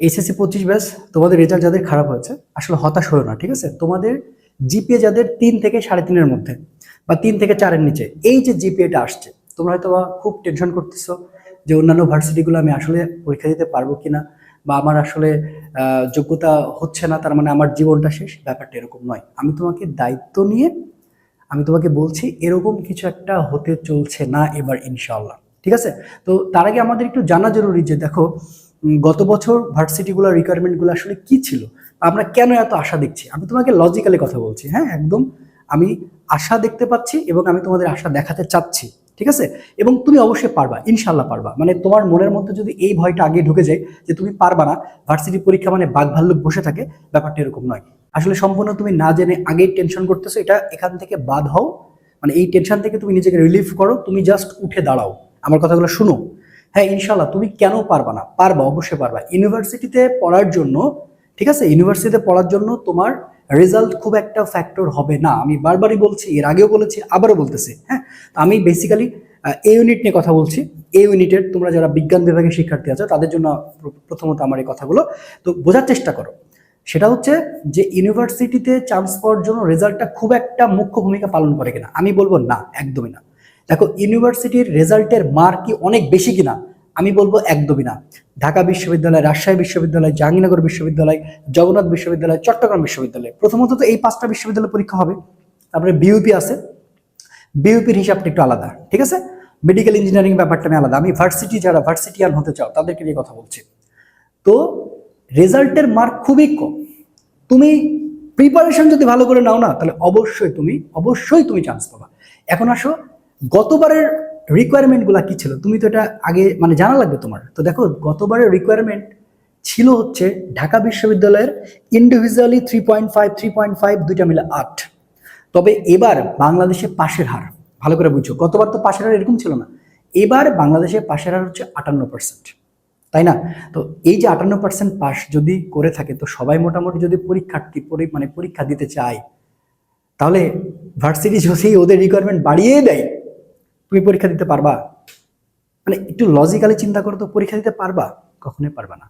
HSC পঁচিশ ব্যাস, তোমাদের রেজাল্ট যাদের খারাপ হয়েছে, আসলে হতাশ হলো না, ঠিক আছে? তোমাদের জিপিএ যাদের তিন থেকে সাড়ে তিনের মধ্যে বা তিন থেকে চারের নিচে, এই যে জিপিএটা আসছে, তোমরা হয়তো বা খুব টেনশন করতেছো যে অন্যান্য ভার্সিটিগুলো আমি আসলে পরীক্ষা দিতে পারব কিনা বা আমার আসলে যোগ্যতা হচ্ছে না, তার মানে আমার জীবনটা শেষ। ব্যাপারটা এরকম নয়। আমি তোমাকে দায়িত্ব নিয়ে, আমি তোমাকে বলছি, এরকম কিছু একটা হতে চলছে না এবার ইনশাআল্লাহ। ঠিক আছে? তো তার আগে আমাদের একটু জানা জরুরি যে দেখো গত বছর ভার্সিটিগুলোর রিকোয়ারমেন্টগুলো আসলে কি ছিল? আমরা কেন এত আশা দেখছি? আমি তোমাকে লজিক্যালি কথা বলছি হ্যাঁ? একদম আমি আশা দেখতে পাচ্ছি এবং আমি তোমাদের আশা দেখাতে চাচ্ছি, ঠিক আছে? এবং তুমি অবশ্যই পারবা ইনশাল্লাহ পারবা। মানে তোমার মনের মধ্যে যদি এই ভয়টা আগে ঢুকে যায় যে তুমি পারবা না ভার্সিটি পরীক্ষা মানে বাঘ ভাল্লুক বসে থাকে, ব্যাপারটা এরকম নয়। আসলে সম্পূর্ণ তুমি না জেনে আগেই টেনশন করতেছো, এটা এখান থেকে বাদ হও। মানে এই টেনশন থেকে তুমি নিজেকে রিলিফ করো, তুমি জাস্ট উঠে দাঁড়াও। আমার কথাগুলো শুনো। হ্যাঁ ইনশাল্লাহ তুমি কেন পারবা না? পারবা, অবশ্যই পারবা। ইউনিভার্সিটিতে পড়ার জন্য, ঠিক আছে, ইউনিভার্সিটিতে পড়ার জন্য তোমার রেজাল্ট খুব একটা ফ্যাক্টর হবে না। আমি বারবারই বলছি, এর আগেও বলেছি, আবারও বলতেছি হ্যাঁ? আমি বেসিক্যালি এই ইউনিট নিয়ে কথা বলছি। এই ইউনিটের তোমরা যারা বিজ্ঞান বিভাগের শিক্ষার্থী আছো, তাদের জন্য প্রথমত আমার এই কথাগুলো। তো বোঝার চেষ্টা করো। সেটা হচ্ছে যে, ইউনিভার্সিটিতে চান্স পাওয়ার জন্য রেজাল্টটা খুব একটা মুখ্য ভূমিকা পালন করে কিনা? আমি বলব না, একদমই না। দেখো, ইউনিভার্সিটির রেজাল্টের মার্ক কি অনেক বেশি কিনা? আমি বলব একদমই না। ঢাকা বিশ্ববিদ্যালয়, রাজশাহী বিশ্ববিদ্যালয়, জাহাঙ্গীরনগর বিশ্ববিদ্যালয়, জগন্নাথ বিশ্ববিদ্যালয়, চট্টগ্রাম বিশ্ববিদ্যালয়, প্রথমত তো এই পাঁচটা বিশ্ববিদ্যালয় পরীক্ষা হবে। তারপরে বিউপি আছে। বিউপির হিসাবটা একটু আলাদা, ঠিক আছে? মেডিকেল ইঞ্জিনিয়ারিং ব্যাপারটা আমি আলাদা। আমি ভার্সিটি যারা ভার্সিটিয়ান হতে চাও, তাদেরকে নিয়ে কথা বলছি। তো রেজাল্টের মার্ক খুবই কম। তুমি প্রিপারেশন যদি ভালো করে নাও না, তাহলে অবশ্যই তুমি অবশ্যই তুমি চান্স পাবা। এখন আসো, গতবারের রিকোয়ারমেন্টগুলো কি ছিল? তুমি তো এটা আগে মানে জানা লাগবে তোমার। তো দেখো, গতবারের রিকোয়ারমেন্ট ছিল হচ্ছে ঢাকা বিশ্ববিদ্যালয়ের individually three point five three point five দুইটা মিলে আট। তবে এবার বাংলাদেশে পাশের হার, ভালো করে বুঝছ, গতবার তো পাশের হার এরকম ছিল না। এবার বাংলাদেশে পাশের হার হচ্ছে আটান্ন পার্সেন্ট তাই না? তো এই যে আটান্ন পার্সেন্ট পাস যদি করে থাকে, তো সবাই মোটামুটি যদি পরীক্ষার্থী পরি- মানে পরীক্ষা দিতে চায়, তাহলে ভার্সিটি যদি ওদের রিকোয়ারমেন্ট বাড়িয়ে দেয় তুমি পরীক্ষা দিতে পারবা। মানে একটু লজিক্যালি চিন্তা করো তো, পরীক্ষা দিতে পারবা? কখনোই পারবা না।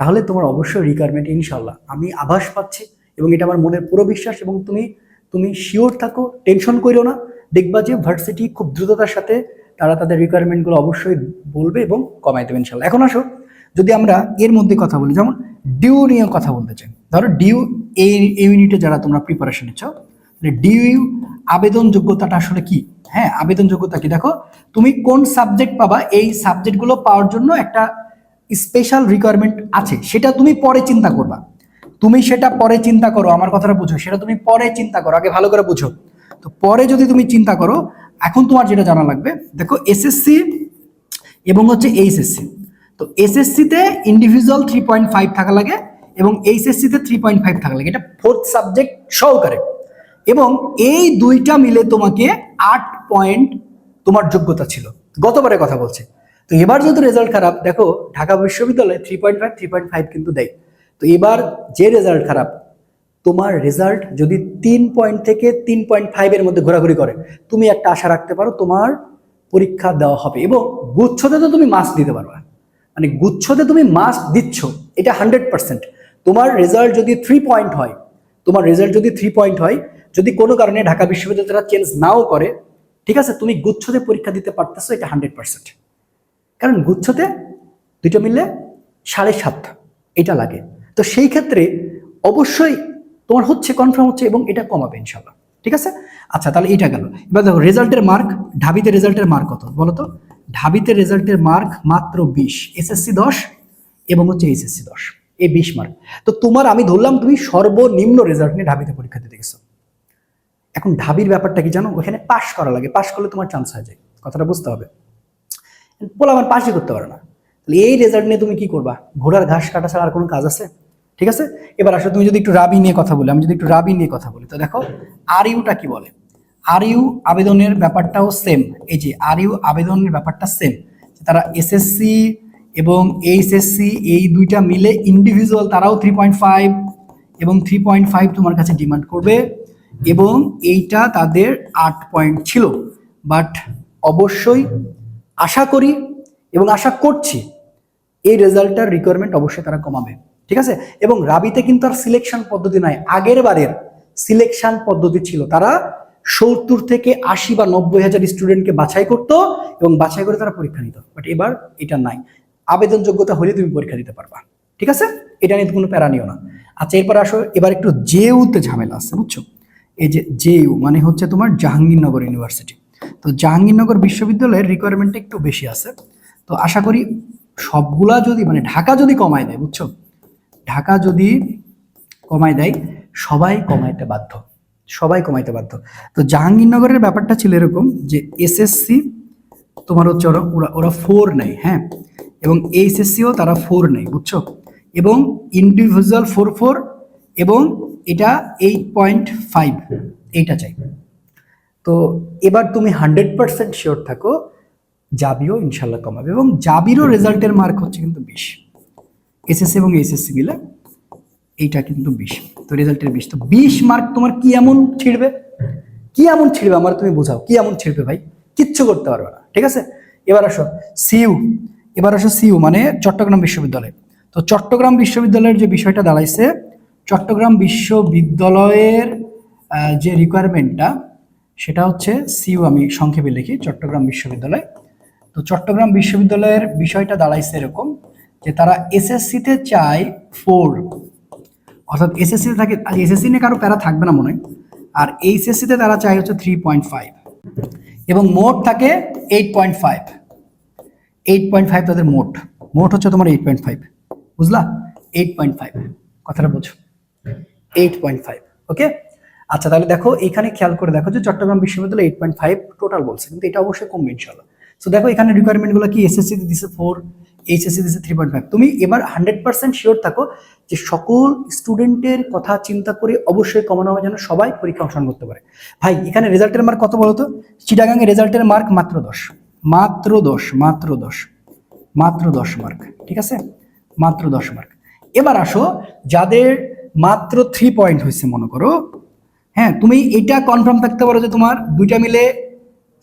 তাহলে তোমার অবশ্যই রিকোয়ারমেন্ট ইনশাল্লাহ আমি আভাস পাচ্ছি এবং এটা আমার মনের পুরো বিশ্বাস এবং তুমি তুমি শিওর থাকো টেনশন করিও না। দেখবা যে ভার্সিটি খুব দ্রুততার সাথে তারা তাদের রিকোয়ারমেন্টগুলো অবশ্যই বলবে এবং কমাই দেবে ইনশাল্লাহ এখন আসো, যদি আমরা এর মধ্যে কথা বলি, যেমন ডিউ নিয়ে কথা বলতে চাই। ধরো ডিউ এই ইউনিটে যারা তোমরা প্রিপারেশন নিচ্ছ ডিউ আবেদন যোগ্যতাটা আসলে কি? হ্যাঁ আবেদন যোগ্যতা কি? দেখো, তুমি কোন সাবজেক্ট পাবা, এই সাবজেক্টগুলো পাওয়ার জন্য একটা স্পেশাল রিকোয়ারমেন্ট আছে। সেটা তুমি পরে চিন্তা করবা। তুমি সেটা পরে চিন্তা করো, আমার কথাটা বুঝো। সেটা তুমি পরে চিন্তা করো, আগে ভালো করে বুঝো। তো পরে যদি তুমি চিন্তা করো, এখন তোমার যেটা জানা লাগবে, দেখো এসএসসি এবং হচ্ছে এইচএসসি তো এসএসসিতে ইন্ডিভিজুয়াল থ্রি পয়েন্ট ফাইভ থাকা লাগে এবং এইচএসসিতে থ্রি পয়েন্ট ফাইভ থাকা লাগে। এটা ফোর্থ সাবজেক্ট সহকারে। এবং এই দুইটা মিলে তোমাকে আট পয়েন্ট তোমার যোগ্যতা ছিল। গতবারের কথা বলছে। তো এবার যেহেতু রেজাল্ট খারাপ, দেখো ঢাকা বিশ্ববিদ্যালয়ে three point five three point five কিন্তু দেয়। তো এবার যে রেজাল্ট খারাপ, তোমার রেজাল্ট যদি তিন পয়েন্ট থেকে তিন পয়েন্ট ফাইভের মধ্যে ঘোরাঘুরি করে, তুমি একটা আশা রাখতে পারো তোমার পরীক্ষা দেওয়া হবে এবং গুচ্ছতে তো তুমি মাস্ক দিতে পারবা। মানে গুচ্ছতে তুমি মাস্ক দিচ্ছ, এটা হান্ড্রেড পার্সেন্ট তোমার রেজাল্ট যদি থ্রি পয়েন্ট হয়, তোমার রেজাল্ট যদি থ্রি পয়েন্ট হয় যদি কোনো কারণে ঢাকা বিশ্ববিদ্যালয় চেঞ্জ নাও করে, ঠিক আছে, তুমি গুচ্ছতে পরীক্ষা দিতে পারতেছো, এটা হান্ড্রেড পার্সেন্ট কারণ গুচ্ছতে দুটো মিললে সাড়ে সাত, এটা লাগে। তো সেই ক্ষেত্রে অবশ্যই তোমার হচ্ছে কনফার্ম হচ্ছে এবং এটা কমাবে ইনশাল্লাহ ঠিক আছে? আচ্ছা তাহলে এটা গেল। এবার দেখো রেজাল্টের মার্ক ঢাবিতে রেজাল্টের মার্ক কত? বলো তো। ঢাবিতে রেজাল্টের মার্ক মাত্র বিশ এসএসসি দশ এবং হচ্ছে এইচএসসি দশ। এই বিশ মার্ক তো তোমার, আমি ধরলাম, তুমি সর্বনিম্ন রেজাল্ট নিয়ে ঢাবিতে পরীক্ষা দিতে গেছো। এখন ঢাবির ব্যাপারটা কি জানো? ওখানে পাশ করা লাগে। পাশ করলে তোমার চান্স হয়ে যায়। কথাটা বুঝতে হবে। আমার পাশই করতে পারে না। তাহলে এই রেজাল্ট নিয়ে তুমি কি করবা? ঘোড়ার ঘাস কাটা ছাড়া আর কোনো কাজ আছে? ঠিক আছে? এবার আসলে তুমি যদি একটু রাবি নিয়ে কথা বলি, আমি যদি একটু রাবি নিয়ে কথা বলি। তো দেখো আর ইউটা কি বলে? আর ইউ আবেদনের ব্যাপারটাও সেম এই যে আর ইউ আবেদনের ব্যাপারটা সেম তারা এসএসসি এবং এইচএসসি এই দুইটা মিলে ইন্ডিভিজুয়াল তারাও থ্রি পয়েন্ট ফাইভ এবং থ্রি পয়েন্ট ফাইভ তোমার কাছে ডিমান্ড করবে। এবং এইটা তাদের আট পয়েন্ট ছিল। বাট অবশ্যই আশা করি এবং আশা করছি এই রেজাল্টটার রিকোয়ারমেন্ট অবশ্যই তারা কমাবে। ঠিক আছে? এবং রাবিতে কিন্তু আর সিলেকশন পদ্ধতি নাই। আগের বারের সিলেকশন পদ্ধতি ছিল। তারা সত্তর থেকে আশি বা নব্বই হাজার স্টুডেন্টকে বাছাই করতো এবং বাছাই করে তারা পরীক্ষা নিত। বাট এবার এটা নাই। আবেদন যোগ্যতা হলে তুমি পরীক্ষা দিতে পারবা। ঠিক আছে? এটা নিয়ে কোনো প্যারা নিও না। আচ্ছা এরপর আসো। এবার একটু জেউতে ঝামেলা আছে, বুঝছ? এই যে জেইউ মানে হচ্ছে তোমার জাহাঙ্গীরনগর ইউনিভার্সিটি। তো জাহাঙ্গীরনগর বিশ্ববিদ্যালয়ের রিকোয়ারমেন্ট একটু বেশি আছে। তো আশা করি সবগুলা যদি মানে ঢাকা যদি কমায় দেয়, বুঝছ? ঢাকা যদি কমায় দেয়, সবাই কমাইতে বাধ্য। সবাই কমাইতে বাধ্য। তো জাহাঙ্গীরনগরের ব্যাপারটা ছিল এরকম যে এসএসসি তোমার হচ্ছে ওরা ওরা ওরা ফোর নেয় হ্যাঁ? এবং এইচএসসিও তারা ফোর নেয়, বুঝছ? এবং ইন্ডিভিজুয়াল ফোর ফোর এবং এটা এইট পয়েন্ট ফাইভ এইটা চাই। তো এবার তুমি হান্ড্রেড পার্সেন্ট শিওর থাকো, জাবিও ইনশাল্লাহ কমাবে এবং জাবিরও রেজাল্টের মার্ক হচ্ছে কিন্তু বিশ। এসএসসি এবং এইচএসসি মিলে এইটা কিন্তু বিশ। তো রেজাল্টের বিশ। তো বিশ মার্ক তোমার কি এমন ছিঁড়বে? কি এমন ছিঁড়বে? আমার তুমি বোঝাও, কি এমন ছিড়বে ভাই? কিচ্ছু করতে পারবে না, ঠিক আছে? এবার আসো সিইউ এবার আসো সিইউ মানে চট্টগ্রাম বিশ্ববিদ্যালয়। তো চট্টগ্রাম বিশ্ববিদ্যালয়ের যে বিষয়টা দাঁড়াইছে চট্টগ্রাম বিশ্ববিদ্যালয়ের যে রিকোয়ারমেন্টটা সেটা হচ্ছে সিইউ আমি সংক্ষেপে লিখি, চট্টগ্রাম বিশ্ববিদ্যালয়। তো চট্টগ্রাম বিশ্ববিদ্যালয়ের বিষয়টা দাঁড়াইছে এরকম যে তারা এসএসসিতে চায় ফোর অর্থাৎ এসএসসিতে থাকে এসএসসি নিয়ে কারও প্যারা থাকবে না মনে হয়। আর এইচএসসিতে তারা চায় হচ্ছে থ্রি পয়েন্ট ফাইভ এবং মোট থাকে eight point five eight point five তাদের মোট। মোট হচ্ছে তোমার এইট পয়েন্ট ফাইভ বুঝলা? এইট পয়েন্ট ফাইভ কথাটা বোঝো। এইট পয়েন্ট ফাইভ ওকে আচ্ছা তাহলে দেখো, এখানে খেয়াল করে দেখো যে চট্টগ্রাম বিশ্ববিদ্যালয় এইট পয়েন্ট ফাইভ টোটাল বলছে, কিন্তু এটা অবশ্যই কমবে ইনশাল্লাহ সো দেখো, এখানে রিকোয়ারমেন্টগুলো কি? এসএসসি তে দিছে ফোর এইচএসসি দিছে থ্রি পয়েন্ট ফাইভ তুমি এবার হান্ড্রেড পার্সেন্ট শিওর থাকো যে সকল স্টুডেন্টের কথা চিন্তা করে অবশ্যই কমানো হবে যেন সবাই পরীক্ষা অংশগ্রহণ করতে পারে। ভাই, এখানে রেজাল্টের মার্ক কত বলো তো চিটাগাংয়ে রেজাল্টের মার্ক মাত্র দশ। মাত্র দশ মাত্র দশ মাত্র দশ মার্ক ঠিক আছে? মাত্র দশ মার্ক এবার আসো, যাদের মাত্র থ্রি পয়েন্ট হয়েছে, মনে করো। হ্যাঁ তুমি এটা কনফার্ম থাকতে পারো যে তোমার দুইটা মিলে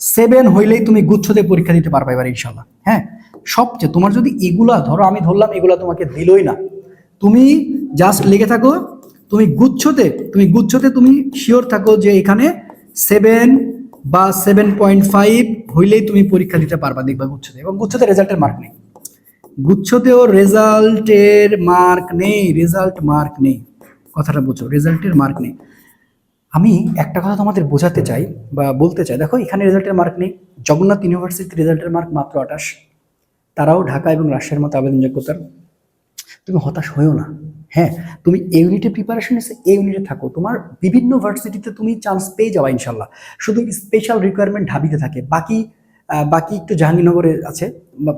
সেভেন হইলেই তুমি গুচ্ছতে পরীক্ষা দিতে পারবে এবার ইনশাল্লাহ হ্যাঁ সবচেয়ে তোমার যদি এগুলা, ধরো আমি ধরলাম এগুলা তোমাকে দিলই না, তুমি জাস্ট লেগে থাকো, তুমি গুচ্ছতে তুমি গুচ্ছতে তুমি শিওর থাকো যে এখানে সেভেন বা সেভেন পয়েন্ট ফাইভ হইলেই তুমি পরীক্ষা দিতে পারবা, দেখবা গুচ্ছতে। এবং গুচ্ছতে রেজাল্টের মার্ক নেই। গুচ্ছতেও রেজাল্টের মার্ক নেই রেজাল্ট মার্ক নেই। কথাটা বুঝো রেজাল্টের মার্ক নেই। আমি একটা কথা তোমাদের বোঝাতে চাই বা বলতে চাই, দেখো এখানে রেজাল্টের মার্ক নেই। জগন্নাথ ইউনিভার্সিটির রেজাল্টের মার্ক মাত্র আঠাশ। তারাও ঢাকা এবং রাজশাহীর মতো আবেদন যোগ্যতার। তুমি হতাশ হয়েও না। হ্যাঁ তুমি এই ইউনিটে প্রিপারেশন এসে এই ইউনিটে থাকো। তোমার বিভিন্ন ভার্সিটিতে তুমি চান্স পেয়ে যাওয়া ইনশাল্লাহ। শুধু স্পেশাল রিকোয়ারমেন্ট ঢাবিতে থাকে। বাকি বাকি একটু জাহাঙ্গীরনগরে আছে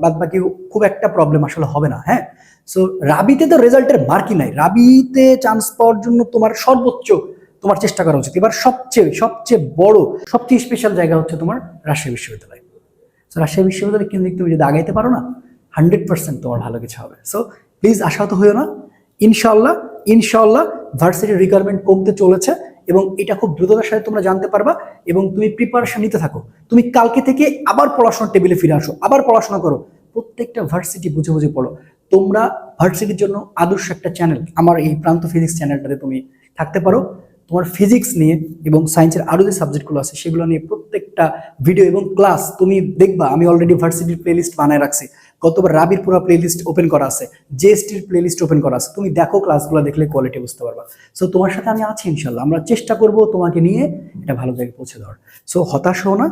বাদ বাকি খুব একটা প্রবলেম আসলে হবে না হ্যাঁ? সো রাবিতে তো রেজাল্টের মার্কই নাই। রাবিতে চান্স পাওয়ার জন্য তোমার সর্বোচ্চ তোমার চেষ্টা করা উচিত। এবার সবচেয়ে সবচেয়ে বড়, সবচেয়ে স্পেশাল জায়গা হচ্ছে তোমার রাজশাহী বিশ্ববিদ্যালয়। সো রাজশাহী বিশ্ববিদ্যালয় কেন্দ্রিক তুমি যদি আগাইতে পারো না হান্ড্রেড পার্সেন্ট তোমার ভালো কিছু হবে। সো প্লিজ আশাহত হইও না। ইনশাল্লাহ ইনশাল্লাহ ভার্সিটির রিকোয়ারমেন্ট কমতে চলেছে। এবং এটা খুব দ্রুততার সাথে তোমরা জানতে পারবা এবং তুমি প্রিপারেশন নিতে থাকো। তুমি কালকে থেকে আবার পড়াশোনার টেবিলে ফিরে আসো, আবার পড়াশোনা করো। প্রত্যেকটা ভার্সিটি বুঝে বুঝে পড়ো। তোমরা ভার্সিটির জন্য আদর্শ একটা চ্যানেল আমার এই প্রান্ত ফিজিক্স চ্যানেলটাতে তুমি থাকতে পারো। তোমার ফিজিক্স নিয়ে এবং সায়েন্সের আরও যে সাবজেক্টগুলো আছে, সেগুলো নিয়ে প্রত্যেকটা ভিডিও এবং ক্লাস তুমি দেখবা। আমি অলরেডি ভার্সিটির প্লেলিস্ট বানায় রাখছি। গতবার রাবির পুরো প্লেলিস্ট ওপেন করা আছে জিএসটির প্লেলিস্ট ওপেন করা আছে। তুমি দেখো ক্লাসগুলো দেখলে কোয়ালিটি বুঝতে পারবা। সো তোমার সাথে আমি আছি ইনশাল্লাহ আমরা চেষ্টা করব তোমাকে নিয়ে এটা ভালো জায়গায় পৌঁছে দেওয়ার। সো হতাশ হও না,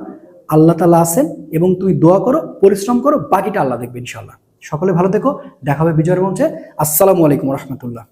আল্লাহ তালা আছেন এবং তুমি দোয়া করো, পরিশ্রম করো, বাকিটা আল্লাহ দেখবে ইনশাল্লাহ সকলে ভালো দেখো দেখা হবে বিজয়ের মঞ্চে। আসসালামু আলাইকুম রহমতুল্লাহ।